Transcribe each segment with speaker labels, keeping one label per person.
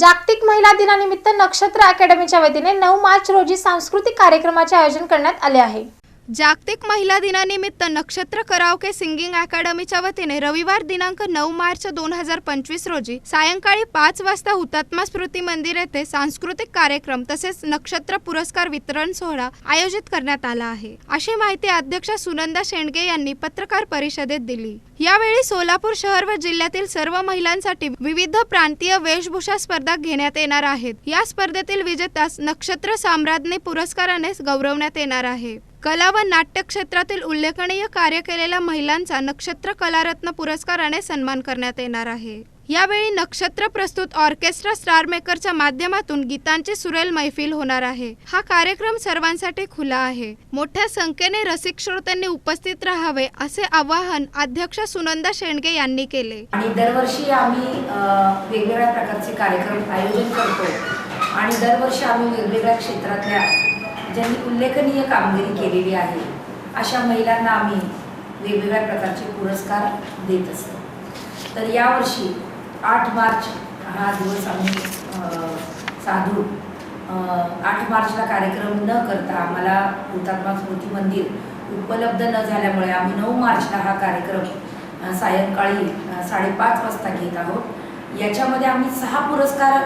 Speaker 1: जागतिक महिला दिनानिमित्त नक्षत्र अकॅडमीच्या वतीने नऊ मार्च रोजी सांस्कृतिक कार्यक्रमाचे आयोजन करण्यात आले आहे.
Speaker 2: जागतिक महिला दिनानिमित्त नक्षत्र करावके सिंगिंग अकॅडमीच्या वतीने रविवार दिनांक नऊ मार्च दोन हजार पंचवीस रोजी सायंकाळी पाच वाजता हुतात्मा स्मृती मंदिर येथे सांस्कृतिक कार्यक्रम तसेच नक्षत्र पुरस्कार वितरण सोहळा आयोजित करण्यात आला आहे. अशी माहिती अध्यक्ष सुनंदा शेंडगे यांनी पत्रकार परिषदेत दिली. यावेळी सोलापूर शहर व जिल्ह्यातील सर्व महिलांसाठी विविध प्रांतीय वेशभूषा स्पर्धा घेण्यात येणार आहेत. या स्पर्धेतील विजेत्यास नक्षत्र साम्राज्ञी पुरस्काराने गौरवण्यात येणार आहे. कला व नाट्य क्षेत्रातील उल्लेखनीय कार्य केलेल्या महिलांचा नक्षत्र कलारत्न पुरस्काराने सन्मान करण्यात येणार आहे. यावेळी नक्षत्र प्रस्तुत ऑर्केस्ट्रा स्टार मेकरच्या माध्यमातून गीतांची सुरेल मैफिल होणार आहे. हा कार्यक्रम सर्वांसाठी खुला आहे. मोठ्या संख्येने रसिक श्रोत्यांनी उपस्थित राहावे असे आवाहन अध्यक्ष सुनंदा शेंडगे यांनी केले.
Speaker 3: आणि दरवर्षी आम्ही वेगवेगळ्या प्रकारचे कार्यक्रम आयोजन करतो. आणि दरवर्षी आम्ही वेगवेगळ्या क्षेत्रातल्या ज्यांनी उल्लेखनीय कामगिरी केलेली आहे अशा महिलांना आम्ही वेगवेगळ्या प्रकारचे पुरस्कार देत असतो. तर यावर्षी आठ मार्च हा दिवस आम्ही साधू आठ मार्चला कार्यक्रम न करता आम्हाला हुतात्मा स्मृती मंदिर उपलब्ध न झाल्यामुळे आम्ही नऊ मार्चला हा कार्यक्रम सायंकाळी साडेपाच वाजता घेत आहोत. याच्यामध्ये आम्ही सहा पुरस्कार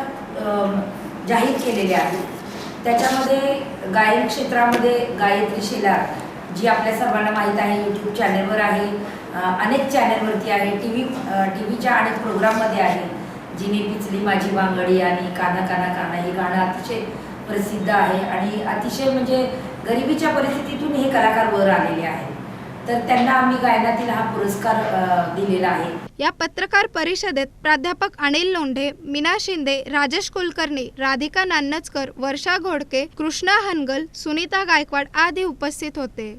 Speaker 3: जाहीर केलेले आहेत. त्याच्यामध्ये गायन क्षेत्रामध्ये गायत्री शेलार जी आपल्या सर्वांना माहीत आहे यूट्यूब चॅनलवर आहे. अनेक चॅनलवरती आहे. टी व्ही टी व्हीच्या अनेक प्रोग्राममध्ये आहे. जिने पिचली माझी बांगडी आणि काना काना काना हे गाणं अतिशय प्रसिद्ध आहे. आणि अतिशय म्हणजे गरिबीच्या परिस्थितीतून हे कलाकार वर आलेले आहेत. तर त्यांना आम्ही गायनातील हा पुरस्कार दिलेला आहे.
Speaker 2: या पत्रकार परिषदेत प्राध्यापक अनिल लोंढे मीना शिंदे राजेश कुलकर्णी राधिका नान्नचकर वर्षा घोडके कृष्णा हनगल सुनीता गायकवाड आदी उपस्थित होते.